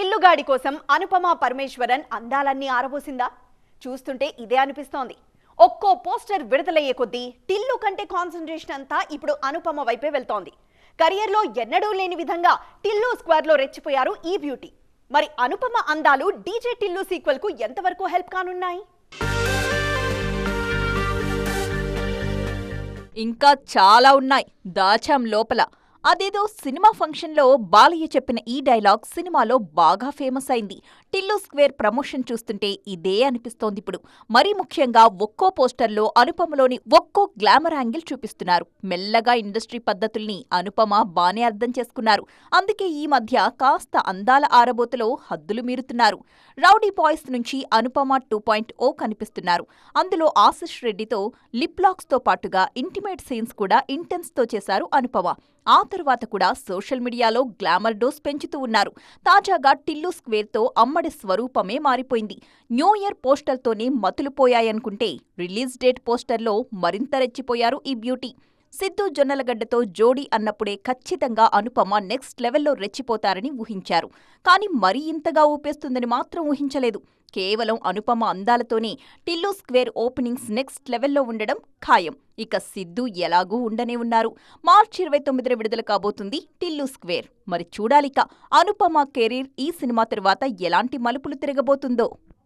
టిల్లుగాడి కోసం అనుపమ పరమేశ్వరన్ అందాలన్నీ ఆరబోసిందా? చూస్తుంటే ఇదే అనిపిస్తోంది. ఒక్కో పోస్టర్ విడుదలయ్యే కొద్దీ టిల్లు కంటే కాన్సన్ట్రేషన్ అంతా ఇప్పుడు అనుపమ వైపే వెళ్తోంది. కెరియర్లో ఎన్నడూ లేని విధంగా టిల్లు స్క్వేర్లో రెచ్చిపోయారు ఈ బ్యూటీ. మరి అనుపమ అందాలు డీజే టిల్లు సీక్వెల్కు ఎంతవరకు హెల్ప్ కానున్నాయి? ఇంకా చాలా ఉన్నాయి. దాచాం లోపల. అదేదో సినిమా ఫంక్షన్లో బాలయ్య చెప్పిన ఈ డైలాగ్ సినిమాలో బాగా ఫేమస్ అయింది. టిల్లు స్క్వేర్ ప్రమోషన్ చూస్తుంటే ఇదే అనిపిస్తోంది ఇప్పుడు. మరీ ముఖ్యంగా ఒక్కో పోస్టర్లో అనుపమలోని ఒక్కో గ్లామర్ యాంగిల్ చూపిస్తున్నారు. మెల్లగా ఇండస్ట్రీ పద్ధతుల్ని అనుపమ బానే అర్థం చేసుకున్నారు. అందుకే ఈ మధ్య కాస్త అందాల ఆరబోతలో హద్దులు మీరుతున్నారు. రౌడీ బాయ్స్ నుంచి అనుపమ టూ పాయింట్ ఓ కనిపిస్తున్నారు. అందులో ఆశిష్ రెడ్డితో లిప్లాక్స్తో పాటుగా ఇంటిమేట్ సీన్స్ కూడా ఇంటెన్స్తో చేశారు అనుపమ. ఆ తర్వాత కూడా సోషల్ మీడియాలో గ్లామర్ డోస్ పెంచుతూ ఉన్నారు. తాజాగా టిల్లు స్క్వేర్తో అమ్మడి స్వరూపమే మారిపోయింది. న్యూ ఇయర్ పోస్టర్తోనే మతులు పోయాయనుకుంటే రిలీజ్ డేట్ పోస్టర్లో మరింత రెచ్చిపోయారు ఈ బ్యూటీ. సిద్ధు జొన్నలగడ్డతో జోడీ అన్నప్పుడే ఖచ్చితంగా అనుపమ నెక్స్ట్ లెవెల్లో రెచ్చిపోతారని ఊహించారు. కానీ మరీ ఇంతగా ఊపేస్తుందని మాత్రం ఊహించలేదు. కేవలం అనుపమ అందాలతోనే టిల్లు స్క్వేర్ ఓపెనింగ్స్ నెక్స్ట్ లెవెల్లో ఉండడం ఖాయం. ఇక సిద్ధు ఎలాగూ ఉండనే ఉన్నారు. మార్చి ఇరవై తొమ్మిదిన విడుదల కాబోతుంది టిల్లు స్క్వేర్. మరి చూడాలిక అనుపమ కెరీర్ ఈ సినిమా తరువాత ఎలాంటి మలుపులు తిరగబోతుందో.